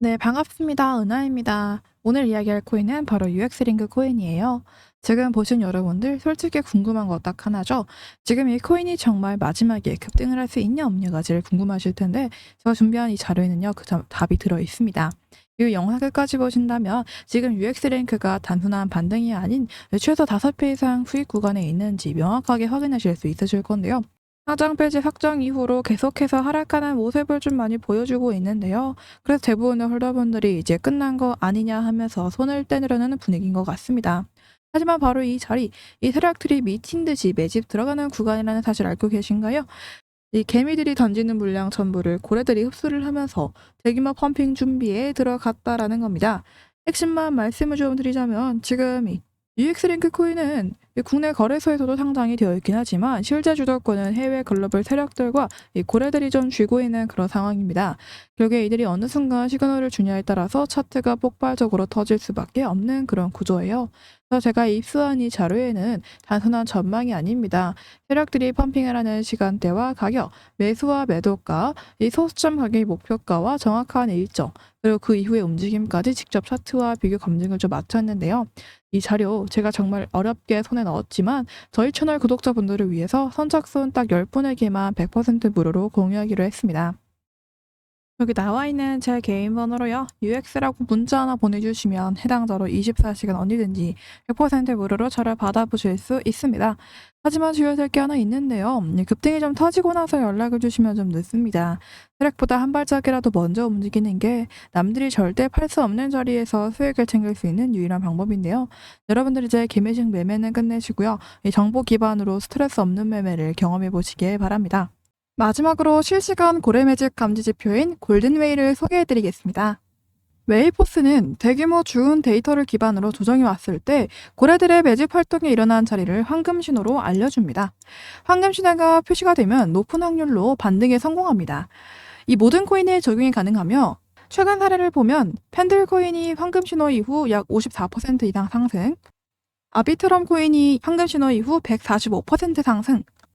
네, 반갑습니다. 은하입니다. 오늘 이야기할 코인은 바로 UX링크 코인이에요. 지금 보신 여러분들 솔직히 궁금한 거 딱 하나죠? 지금 이 코인이 정말 마지막에 급등을 할 수 있냐 없냐가 제일 궁금하실 텐데 제가 준비한 이 자료에는요. 그 답- 답이 들어 있습니다. 이 영상 끝까지 보신다면 지금 UX링크가 단순한 반등이 아닌 최소 5배 이상 수익 구간에 있는지 명확하게 확인하실 수 있으실 건데요. 하장 폐지 확정 이후로 계속해서 하락하는 모습을 좀 많이 보여주고 있는데요. 그래서 대부분의 홀더분들이 이제 끝난 거 아니냐 하면서 손을 떼느려는 분위기인 것 같습니다. 하지만 바로 이 자리, 이 세력 트리 미친 듯이 매집 들어가는 구간이라는 사실 알고 계신가요? 이 개미들이 던지는 물량 전부를 고래들이 흡수를 하면서 대규모 펌핑 준비에 들어갔다라는 겁니다. 핵심만 말씀을 좀 드리자면 지금 이 UX링크 코인은 이 국내 거래소에서도 상장이 되어 있긴 하지만 실제 주도권은 해외 글로벌 세력들과 이 고래들이 좀 쥐고 있는 그런 상황입니다. 결국에 이들이 어느 순간 시그널을 주냐에 따라서 차트가 폭발적으로 터질 수밖에 없는 그런 구조예요. 그래서 제가 입수한 이 자료에는 단순한 전망이 아닙니다. 세력들이 펌핑을 하는 시간대와 가격, 매수와 매도가, 이 소수점 가격의 목표가와 정확한 일정, 그리고 그 이후의 움직임까지 직접 차트와 비교 검증을 좀 마쳤는데요. 이 자료 제가 정말 어렵게 손에 넣었지만 저희 채널 구독자분들을 위해서 선착순 딱 10분에게만 100% 무료로 공유하기로 했습니다. 여기 나와 있는 제 개인 번호로요. UX라고 문자 하나 보내주시면 해당자로 24시간 언제든지 100% 무료로 저를 받아보실 수 있습니다. 하지만 주의할 게 하나 있는데요. 이 급등이 좀 터지고 나서 연락을 주시면 좀 늦습니다. 트랙보다 한 발짝이라도 먼저 움직이는 게 남들이 절대 팔 수 없는 자리에서 수익을 챙길 수 있는 유일한 방법인데요. 여러분들 이제 개매식 매매는 끝내시고요. 이 정보 기반으로 스트레스 없는 매매를 경험해 보시길 바랍니다. 마지막으로 실시간 고래 매집 감지 지표인 골든웨이를 소개해 드리겠습니다. 웨이포스는 대규모 주운 데이터를 기반으로 조정해 왔을 때 고래들의 매집 활동이 일어난 자리를 황금 신호로 알려줍니다. 황금 신호가 표시가 되면 높은 확률로 반등에 성공합니다. 이 모든 코인에 적용이 가능하며 최근 사례를 보면 팬들 코인이 황금 신호 이후 약 54% 이상 상승, 아비트럼 코인이 황금 신호 이후 145% 상승,